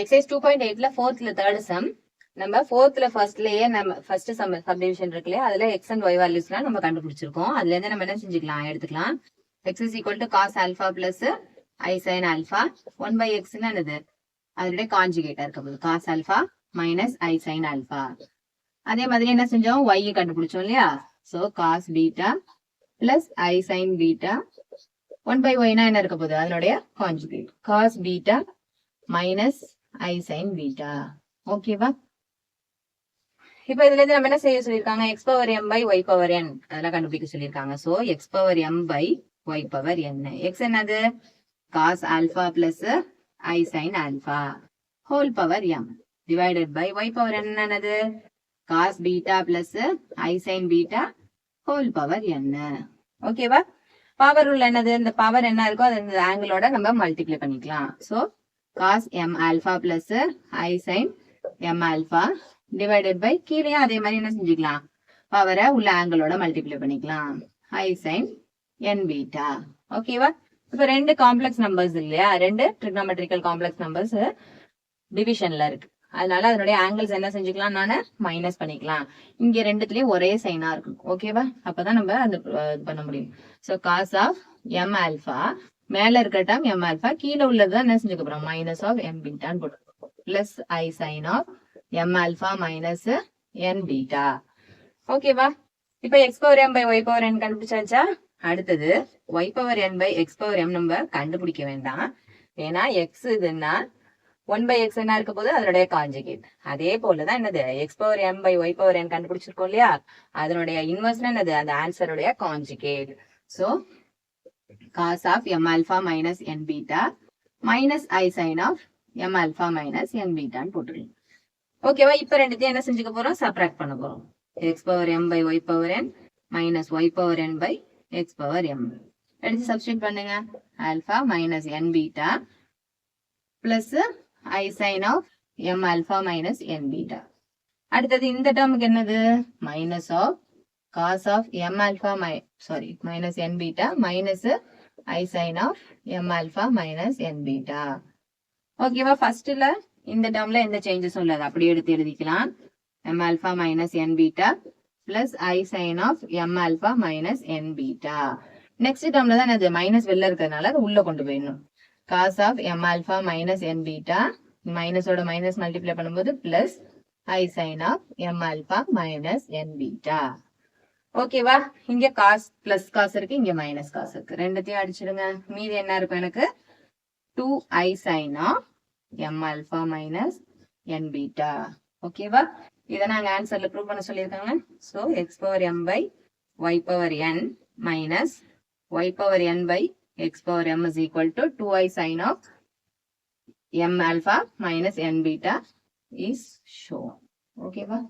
Exercise two point எயிட்ல ஃபோர்த்ல third sum நம்ம ஃபோர்த்ல ஃபர்ஸ்ட்லயே நம்ம ஃபர்ஸ்ட் சம் சப்டிவிஷன் இருக்கு இல்லையா அதுல எக்ஸ் அண்ட் ஒய் வேல்யூஸ்லாம் நம்ம கண்டுபிடிச்சிருக்கோம். அதுல இருந்து நம்ம என்ன செஞ்சுக்கலாம்? எடுத்துக்கலாம். X is equal to cos alpha plus i sine alpha one by எக்ஸ்னா என்னது? அதனுடைய காஞ்சுகேட்டா இருக்க போகுது. Cos alpha minus i sine alpha அதே மாதிரி என்ன செஞ்சோம்? ஒய் கண்டுபிடிச்சோம் இல்லையா? So cos beta plus i sine beta one by ஒய்னா என்ன இருக்க போகுது? அதனுடைய conjugate cos beta minus i sine beta ஓகேவா இப்போ இதுல இருந்து நம்ம என்ன செய்ய சொல்லிருக்காங்க x power m by y power n அதெல்லாம் கண்டுபிடிக்க சொல்லியிருக்காங்க. So x power m by y power n x என்னது? Cos alpha plus i sine alpha whole power m divided by y power என்னது? Cos beta plus i sine beta whole power என்ன ஓகேவா power உள்ள என்னது? இந்த power என்ன இருக்கோ அது இந்த ஆங்கிளோட நம்ம மல்டிப்ளை பண்ணிக்கலாம். So cos m alpha plus i sine m alpha divided by கீழே அதே மாதிரி என்ன செஞ்சுக்கலாம்? பவரை உள்ள ஆங்கிளோட மல்டிப்ளை பண்ணிக்கலாம். ஐ சைன் என் பீட்டா ஓகேவா இப்ப ரெண்டு காம்ப்ளெக்ஸ் நம்பர்ஸ் இல்லையா? ரெண்டு ட்ரிக்னாமெட்ரிக்கல் காம்ப்ளெக்ஸ் நம்பர்ஸ் டிவிஷன்ல இருக்கு. அதனால அதனுடைய ஆங்கிள்ஸ் என்ன செஞ்சுக்கலாம்? நானு மைனஸ் பண்ணிக்கலாம். இங்க ரெண்டுத்துலயும் ஒரே சைனா இருக்கும். ஓகேவா அப்பதான் நம்ம அந்த இது பண்ண முடியும். So cos of m alpha மேல இருக்க டேம் எம் ஆல்பா கீழே உள்ளதுதான் என்ன செஞ்சுக்க போறோம்? மைனஸ் ஆஃப் எம் பீட்டான்னு போட்டுருக்கோம். Plus i sine of m alpha minus n beta ஓகேவா இப்ப x power m by y power n கண்டுபிடிச்சாச்சா? அடுத்தது y power n by x power m நம்ம கண்டுபிடிக்க வேண்டாம். ஏன்னா எக்ஸ் இதுன்னா ஒன் பை எக்ஸ் என்ன இருக்க போது அதனுடைய காஞ்சுகேட் அதே போலதான் என்னது? X power m by y power n கண்டுபிடிச்சிருக்கோம் இல்லையா? அதனுடைய இன்வெர்ஸ் என்னது? அந்த ஆன்சருடைய conjugate so cos of m alpha minus n beta minus i sine of m alpha minus n பீட்டான்னு போட்டுருக்கோம் ஓகேவா இப்ப ரெண்டுத்தையும் என்ன செஞ்சுக்க போறோம்? சப்ராக்ட் பண்ண போறோம். X power m by y power n minus y power n by x power m எடுத்து சப்ஸ்டியூட் பண்ணுங்க. Alpha minus n beta plus i sine of m alpha minus n beta அடுத்தது இந்த டேர்முக்கு என்னது? Minus of cos of m alpha my sorry minus n beta minus i sine of m alpha minus n beta ஓகேவா ஃபர்ஸ்ட்ல இந்த டேர்ம்ல எந்த சேஞ்சஸும் இல்லை அப்படியே எடுத்து எழுதிக்கலாம். M alpha minus N beta plus I sine of M alpha minus N beta. Next டேர்ம்ல தான் அது மைனஸ் வெளில இருக்கிறதுனால அது உள்ள கொண்டு போயிடணும். Cos of m alpha minus n beta மைனஸோட minus multiply பண்ணும்போது plus i sine of m alpha minus n beta ஓகேவா இங்க காஸ் பிளஸ் காசு இருக்கு இங்க மைனஸ் காசு இருக்கு. ரெண்டுத்தையும் அடிச்சிடுங்க. மீதி என்ன இருக்கும் எனக்கு? Two i China m alpha minus n beta ஓகேவா இதை நாங்க ஆன்சர்ல ப்ரூவ் பண்ண சொல்லியிருக்காங்க. So x power m by y power n minus y power n by x power m is equal to two i sine of m alpha minus n beta is show ஓகேவா